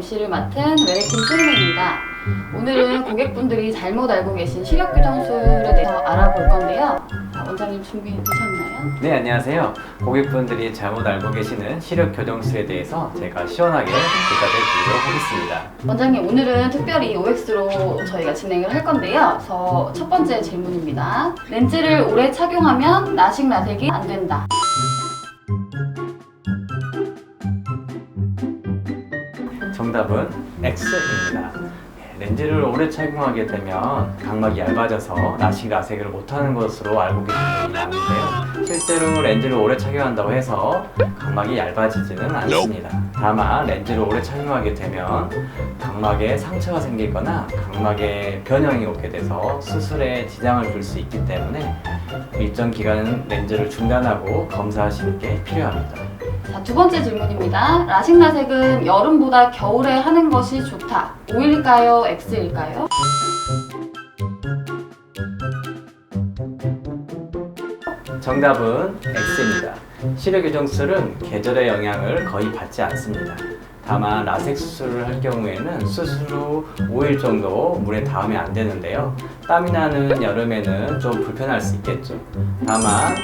MC를 맡은 외래팀 소림입니다. 오늘은 고객분들이 잘못 알고 계신 시력 교정술에 대해서 알아볼 건데요. 자, 원장님 준비되셨나요? 네, 안녕하세요. 고객분들이 잘못 알고 계시는 시력 교정술에 대해서 제가 시원하게 대답해 드리도록 하겠습니다. 원장님 오늘은 특별히 OX로 저희가 진행을 할 건데요. 그래서 첫 번째 질문입니다. 렌즈를 오래 착용하면 라식 라섹이 안 된다. 정답은 X입니다. 예, 렌즈를 오래 착용하게 되면 각막이 얇아져서 라식 라섹을 못하는 것으로 알고 계신 분이 많은데요. 실제로 렌즈를 오래 착용한다고 해서 각막이 얇아지지는 않습니다. 다만 렌즈를 오래 착용하게 되면 각막에 상처가 생기거나 각막에 변형이 오게 돼서 수술에 지장을 줄 수 있기 때문에 일정 기간 렌즈를 중단하고 검사하시는 게 필요합니다. 자, 두 번째 질문입니다. 라식 라섹은 여름보다 겨울에 하는 것이 좋다. O일까요? X일까요? 정답은 X입니다. 시력 교정술은 계절의 영향을 거의 받지 않습니다. 다만 라섹 수술을 할 경우에는 수술 후 5일 정도 물에 닿으면 안 되는데요. 땀이 나는 여름에는 좀 불편할 수 있겠죠. 다만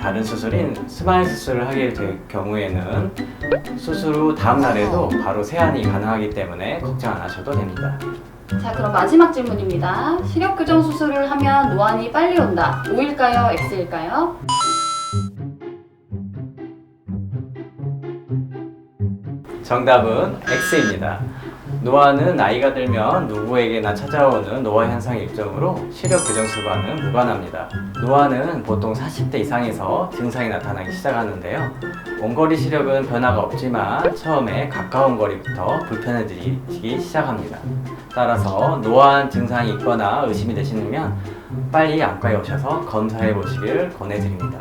다른 수술인 스마일 수술을 하게 될 경우에는 수술 후 다음 날에도 바로 세안이 가능하기 때문에 걱정 안 하셔도 됩니다. 자, 그럼 마지막 질문입니다. 시력 교정 수술을 하면 노안이 빨리 온다. O일까요? X일까요? 정답은 X입니다. 노화는 나이가 들면 누구에게나 찾아오는 노화 현상 일정으로 시력 교정술과는 무관합니다. 노화는 보통 40대 이상에서 증상이 나타나기 시작하는데요. 원거리 시력은 변화가 없지만 처음에 가까운 거리부터 불편해지기 시작합니다. 따라서 노화한 증상이 있거나 의심이 되시면 빨리 안과에 오셔서 검사해 보시길 권해드립니다.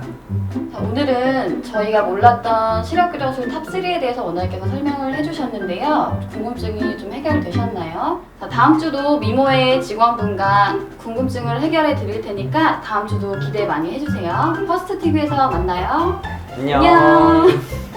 자, 오늘은 저희가 몰랐던 시력 교정술 탑3에 대해서 원장님께서 설명을 해주셨는데요. 궁금증이 좀 해결되셨나요? 자, 다음 주도 미모의 직원분과 궁금증을 해결해 드릴 테니까 다음 주도 기대 많이 해주세요. 퍼스트 TV에서 만나요. 안녕. 안녕.